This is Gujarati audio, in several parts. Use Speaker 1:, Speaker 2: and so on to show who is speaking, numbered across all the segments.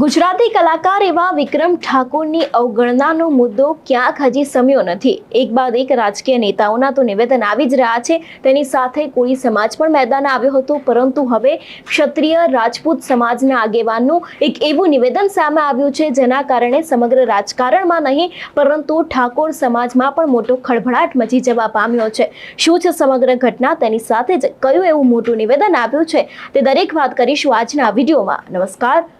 Speaker 1: ગુજરાતી કલાકાર એવા વિક્રમ ઠાકોરની અવગણનાનો મુદ્દો ક્યાંક હજી સમ્યો નથી. એક બાદ એક રાજકીય નેતાઓના તો નિવેદન આવી જ રહ્યા છે. તેની સાથે કોળી સમાજ પણ મેદાન આવ્યો હતો. પરંતુ હવે ક્ષત્રિય રાજપૂત સમાજના આગેવાનનું એક એવું નિવેદન સામે આવ્યું છે, જેના કારણે સમગ્ર રાજકારણમાં નહીં, પરંતુ ઠાકોર સમાજમાં પણ મોટો ખળભળાટ મચી જવા પામ્યો છે. શું છે સમગ્ર ઘટના? તેની સાથે જ કયું એવું મોટું નિવેદન આવ્યું છે? તે દરેક વાત કરીશું આજના વિડીયોમાં. નમસ્કાર.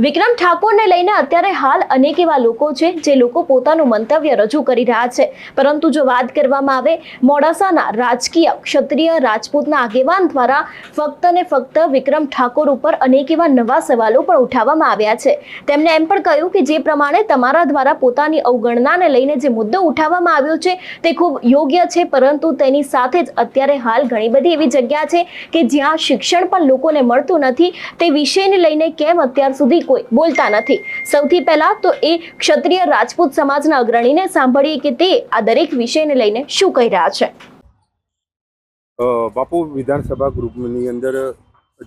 Speaker 1: વિક્રમ ઠાકોરને લઈને અત્યારે હાલ અનેક એવા લોકો છે જે લોકો પોતાનું મંતવ્ય રજૂ કરી રહ્યા છે. પરંતુ જો વાત કરવામાં આવે, મોડાસાના રાજકીય ક્ષત્રિય રાજપૂતના આગેવાન દ્વારા ફક્ત ને ફક્ત વિક્રમ ઠાકોર ઉપર અનેક એવા નવા સવાલો પણ ઉઠાવવામાં આવ્યા છે. તેમણે એમ પણ કહ્યું કે જે પ્રમાણે તમારા દ્વારા પોતાની અવગણનાને લઈને જે મુદ્દો ઉઠાવવામાં આવ્યો છે, તે ખૂબ યોગ્ય છે, પરંતુ તેની સાથે જ અત્યારે હાલ ઘણી બધી એવી જગ્યા છે કે જ્યાં શિક્ષણ પણ લોકોને મળતું નથી. તે વિષયને લઈને કેમ અત્યાર સુધી કોઈ બોલતા નથી. સૌથી પહેલા તો એ ક્ષત્રિય રાજપૂત સમાજના અગ્રણીને સાંભળીએ કે તે આ દરેક વિષયને લઈને શું કહી રહ્યા છે.
Speaker 2: બાપુ વિધાનસભા ગ્રુપની અંદર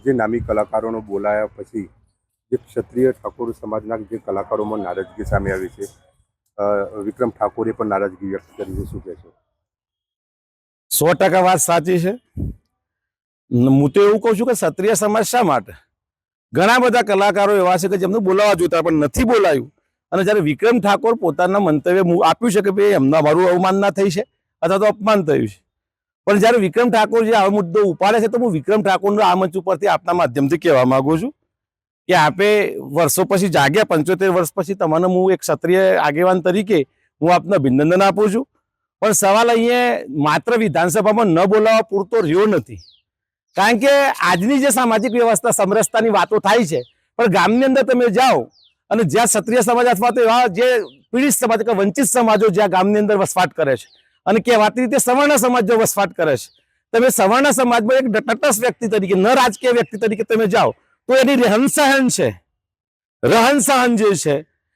Speaker 2: જે નામી કલાકારોનો બોલાયા પછી જે ક્ષત્રિય ઠાકોર સમાજના જે કલાકારોમાં નારાજગી સામે આવી છે વિક્રમ ઠાકોરે પણ નારાજગી વ્યક્ત કરી છે શું કહેશો
Speaker 3: સો ટકા વાત સાચી છે. હું તો એવું કહું છું કે ક્ષત્રિય સમાજ શા માટે? ઘણા બધા કલાકારો એવા છે કે જેમને બોલાવવા જોતા પણ નથી બોલાયું. અને જ્યારે વિક્રમ ઠાકોર પોતાના મંતવ્ય આપ્યું છે કે ભાઈ એમના મારું અવમાનના થઈ છે, અથવા તો અપમાન થયું છે. પણ જ્યારે વિક્રમ ઠાકોર જે આ મુદ્દો ઉપાડે છે, તો હું વિક્રમ ઠાકોરનો આ મંચ ઉપરથી આપના માધ્યમથી કહેવા માંગુ છું કે આપે વર્ષો પછી જાગ્યા, પંચોતેર વર્ષ પછી તમને હું એક ક્ષત્રિય આગેવાન તરીકે હું આપને અભિનંદન આપું છું. પણ સવાલ અહીંયા માત્ર વિધાનસભામાં ન બોલાવવા પૂરતો રહ્યો નથી. કારણ કે આજની જે સામાજિક વ્યવસ્થા સમરસતાની વાતો થાય છે, પણ ગામની અંદર તમે જાઓ અને જ્યાં ક્ષત્રિય સમાજ અથવા તો એવા જે પીડિત સમાજ કે વંચિત સમાજો જ્યાં ગામની અંદર વસવાટ કરે છે અને કહેવાતી રીતે સવર્ણ સમાજ જો વસવાટ કરે છે, તમે સવર્ણ સમાજમાં એક તટસ્થ વ્યક્તિ તરીકે, ન રાજકીય વ્યક્તિ તરીકે તમે જાઓ, તો એની રહેન સહન છે. રહન સહન જે છે,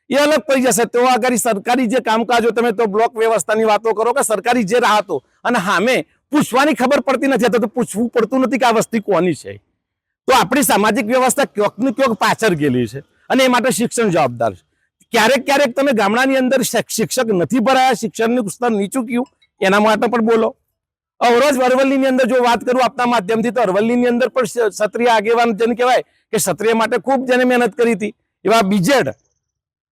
Speaker 3: એ અલગ પડી જશે. તો આગળ સરકારી જે કામકાજો, તમે તો બ્લોક વ્યવસ્થાની વાતો કરો કે સરકારી જે રાહતો, અને સામે પૂછવાની ખબર પડતી નથી, અથવા તો પૂછવું પડતું નથી કે આ વસ્તી કોની છે. તો આપણી સામાજિક વ્યવસ્થા ક્યોંક ક્યોક પાછળ ગયેલી છે અને એ માટે શિક્ષણ જવાબદાર છે. ક્યારેક ક્યારેક તમે ગામડાની અંદર શિક્ષક નથી ભરાયા, શિક્ષણનું સ્તર નીચું ગયું, એના માટે પણ બોલો. અવરોજ અરવલ્લીની અંદર જો વાત કરું આપના માધ્યમથી, તો અરવલ્લીની અંદર પણ ક્ષ- ક્ષત્રિય આગેવાન જેને કહેવાય કે ક્ષત્રિય માટે ખૂબ જેને મહેનત કરી હતી, એવા બીજેડ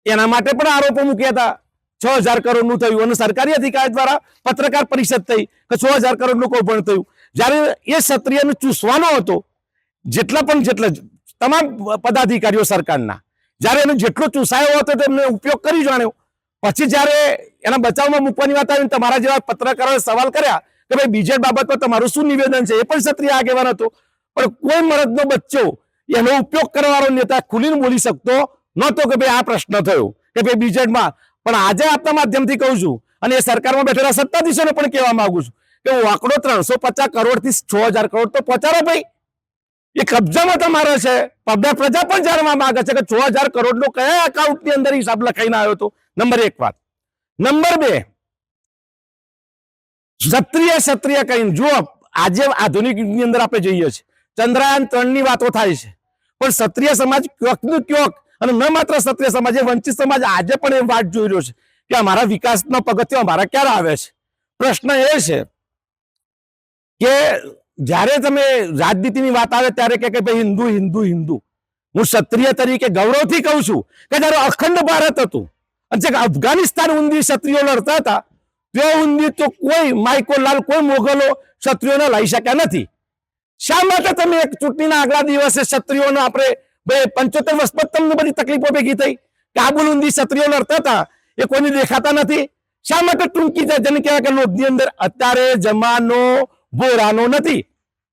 Speaker 3: એના માટે પણ આરોપો મૂક્યા હતા. છ હજાર કરોડનું થયું અને સરકારી અધિકારી દ્વારા પત્રકાર પરિષદ થઈ કે છ હજાર કરોડનું કૌભાંડ થયું. જ્યારે એ ક્ષત્રિયને ચૂસવાનો હતો, જેટલા પણ જેટલા તમામ પદાધિકારીઓ સરકારના, જ્યારે એનો જેટલો ચૂસાયો હતો તેમને ઉપયોગ કરી જાણ્યો. પછી જ્યારે એના બચાવમાં મૂકવાની વાત આવી તમારા જેવા પત્રકારોએ સવાલ કર્યા કે ભાઈ બીજેડ બાબતમાં તમારું શું નિવેદન છે? એ પણ ક્ષત્રિય આગેવાન હતો. પણ કોઈ મરદનો બચ્ચો એનો ઉપયોગ કરવાનો નેતા ખુલીને બોલી શકતો નહોતો કે ભાઈ આ પ્રશ્ન થયો. કે ભાઈ બીજેડમાં પણ આજે આપના માધ્યમથી કહું છું, અને એ સરકારમાં બેઠેલા સત્તાધીશોને પણ કહેવા માંગુ છું કે હું આંકડો ત્રણસો પચાસ કરોડથી છ હજાર કરોડ તો પહોંચાડો ભાઈ. એ કબજામાં તમારે છે. પબ્લિક પ્રજા પણ જાણવા માંગે છે કે છ હજાર કરોડનો કયા એકાઉન્ટની અંદર હિસાબ લખાઈને આવ્યો હતો? નંબર એક વાત. નંબર બે, ક્ષત્રિય ક્ષત્રિય કહીને, જુઓ, આજે આધુનિક યુગની અંદર આપણે જોઈએ છીએ. ચંદ્રયાન ત્રણની વાતો થાય છે. પણ ક્ષત્રિય સમાજ ક્યોક ને ક્યોંક અને ન માત્ર ક્ષત્રિય સમાજ, એ વંચિત સમાજ આજે પણ એ વાત જોઈ રહ્યો છે કે અમારા વિકાસના પગથિયો અમારા ક્યારે આવે છે? પ્રશ્ન એ છે કે જ્યારે તમે રાજનીતિની વાત આવે ત્યારે કે ભાઈ હિન્દુ હિન્દુ હિન્દુ. હું ક્ષત્રિય તરીકે ગૌરવથી કહું છું કે જ્યારે અખંડ ભારત હતું અને જે અફઘાનિસ્તાન ઊંધી ક્ષત્રિયો લડતા હતા, તે ઊંધી તો કોઈ માઇકો લાલ, કોઈ મોગલો ક્ષત્રિયોને લઈ શક્યા નથી. શા માટે તમે એક ચૂંટણીના આગલા દિવસે ક્ષત્રિયોને આપણે ભાઈ પંચોતેર વર્ષ તમને બધી તકલીફો ભેગી થઈ. કાબુલ ઊંધી ક્ષત્રિયો લડતા હતા. એ કોઈને દેખાતા નથી. શા માટે ટૂંકી જાય જેને કહેવાય કે લોભની અંદર અત્યારે જમાનો ભોરાનો નથી.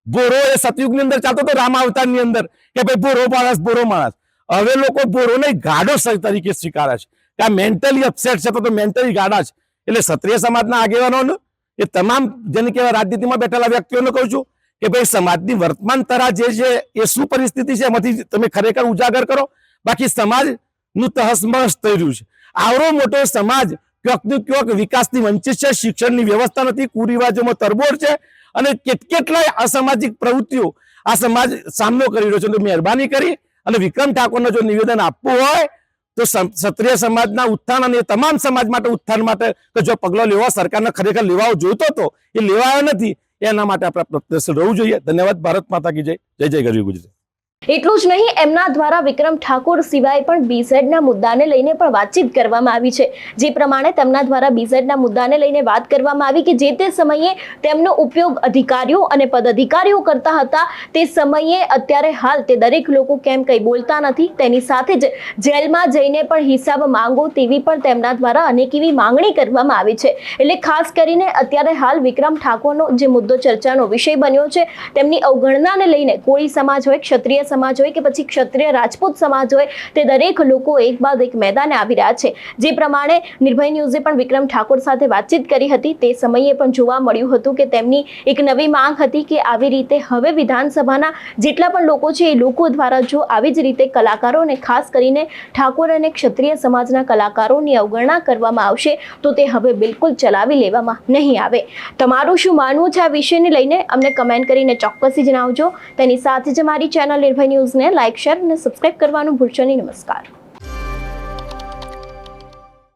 Speaker 3: ભોરો એ સતયુગની અંદર ચાલતો હતો, રામ અવતારની અંદર. કે ભાઈ ભોરો માણસ ભોરો માણસ. હવે લોકો બોરો નહીં ગાડો તરીકે સ્વીકારે છે. કે આ મેન્ટલી અપસેટ છે તો મેન્ટલી ગાડા છે. એટલે ક્ષત્રિય સમાજના આગેવાનોને એ તમામ, જેને કહેવાય રાજનીતિમાં બેઠેલા વ્યક્તિઓને કહું છું કે ભાઈ સમાજની વર્તમાન તરા જે છે, એ શું પરિસ્થિતિ છે? એમાંથી તમે ખરેખર ઉજાગર કરો. બાકી સમાજનું તહસમહસ થઈ રહ્યું છે. આવડો મોટો સમાજ ક્યોકનું ક્યોંક વિકાસથી વંચિત છે, શિક્ષણની વ્યવસ્થા નથી, કુરિવાજોમાં તરબોળ છે અને કેટ કેટલાય અસામાજિક પ્રવૃત્તિઓ આ સમાજ સામનો કરી રહ્યો છે. તો મહેરબાની કરી અને વિક્રમ ઠાકોરને જો નિવેદન આપવું હોય, તો ક્ષત્રિય સમાજના ઉત્થાન અને તમામ સમાજ માટે ઉત્થાન માટે જો પગલો લેવા સરકારને ખરેખર લેવાઓ જોઈતો હતો એ લેવાયો નથી. એના માટે આપણે પ્રત્યક્ષ રહેવું જોઈએ. ધન્યવાદ. ભારત માતા કી જય. જય જય ગરવી ગુજરાત.
Speaker 1: એટલું જ નહીં, એમના દ્વારા વિક્રમ ઠાકોર સિવાય પણ બીઝેડના મુદ્દાને લઈને પણ વાતચીત કરવામાં આવી છે. જે પ્રમાણે તેમના દ્વારા બીઝેડના મુદ્દાને લઈને વાત કરવામાં આવી કે જે તે સમયે તેમનો ઉપયોગ અધિકારીઓ અને પદાધિકારીઓ કરતા હતા, તે સમયે અત્યારે હાલ તે દરેક લોકો કેમ કંઈ બોલતા નથી, તેની સાથે જ જેલમાં જઈને પણ હિસાબ માંગો તેવી પણ તેમના દ્વારા અનેક એવી માંગણી કરવામાં આવી છે. એટલે ખાસ કરીને અત્યારે હાલ વિક્રમ ઠાકોરનો જે મુદ્દો ચર્ચાનો વિષય બન્યો છે, તેમની અવગણનાને લઈને કોળી સમાજ હોય, ક્ષત્રિય સમાજ હોય કે પછી ક્ષત્રિય રાજપૂત સમાજ હોય, તે દરેક લોકો એક બાદ એક મેદાને આવી રહ્યા છે. જે પ્રમાણે નિર્ભય ન્યૂઝે પણ વિક્રમ ઠાકોર સાથે વાતચીત કરી હતી. તે સમયે પણ જોવા મળ્યું હતું કે તેમની એક નવી માંગ હતી કે આવી રીતે હવે વિધાનસભાના જેટલા પણ લોકો છે, એ લોકો દ્વારા જો આવી જ રીતે કલાકારોને, ખાસ કરીને ઠાકોર અને ક્ષત્રિય સમાજના કલાકારોની અવગણના કરવામાં આવશે, તો તે હવે બિલકુલ ચલાવી લેવામાં નહીં આવે. તમારું શું માનવું છે આ વિષયને લઈને? અમને કમેન્ટ કરીને ચોક્કસથી જણાવજો. તેની સાથે જ અમારી ચેનલ નિર્ભય ન્યૂઝને લાઇક શેર અને સબસ્ક્રાઇબ કરવાનું ભૂલશો નહીં. નમસ્કાર.